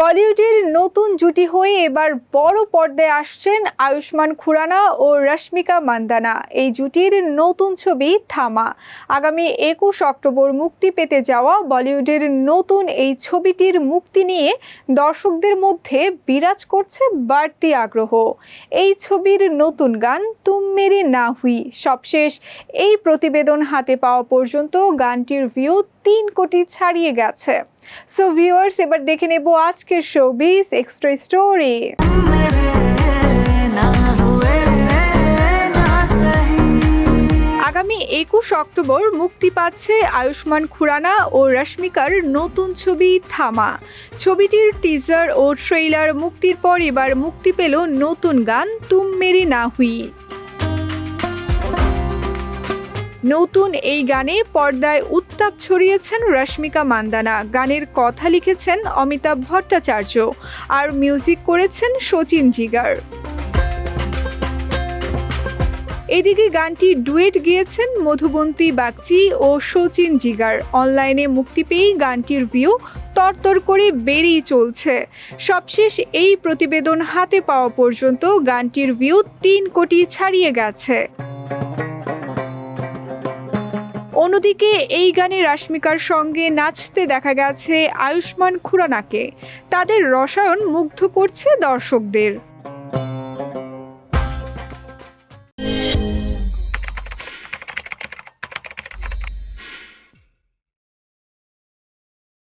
বলিউডের নতুন জুটি হয়ে এবার বড় পর্দায় আসছেন আয়ুষ্মান খুরানা ও রশ্মিকা মান্দানা। এই জুটির নতুন ছবি থামা। আগামী একুশ অক্টোবর মুক্তি পেতে যাওয়া বলিউডের নতুন এই ছবিটির মুক্তি নিয়ে দর্শকদের মধ্যে বিরাজ করছে বাড়তি আগ্রহ। এই ছবির নতুন গান তুম মেরে না হুই। সবশেষ এই প্রতিবেদন হাতে পাওয়া পর্যন্ত গানটির ভিউ তিন কোটি ছাড়িয়ে গেছে। সো ভিউয়ার্স এবার দেখে নেব আজকের শো বিস এক্সট্রা স্টোরি আগামী একুশ অক্টোবর মুক্তি পাচ্ছে আয়ুষ্মান খুরানা ও রশ্মিকার নতুন ছবি থামা। ছবিটির টিজার ও ট্রেইলার মুক্তির পর এবার মুক্তি পেল নতুন গান, তুম মেরি না হুই। নতুন এই গানে পর্দায় উত্তাপ ছড়িয়েছেন রশ্মিকা মান্দানা। গানের কথা লিখেছেন অমিতাভ ভট্টাচার্য আর মিউজিক করেছেন শচীন জিগার। এদিকে গানটি ডুয়েট গিয়েছেন মধুবন্তী বাগচি ও শচীন জিগার। অনলাইনে মুক্তি পেয়েই গানটির ভিউ তরতর করে বেড়েই চলছে। সবশেষ এই প্রতিবেদন হাতে পাওয়া পর্যন্ত গানটির ভিউ তিন কোটি ছাড়িয়ে গেছে। অন্যদিকে, এই গানে রাশ্মিকার সঙ্গে নাচতে দেখা গেছে আয়ুষ্মান খুরানাকে। তাদের রসায়ন মুগ্ধ করছে দর্শকদের।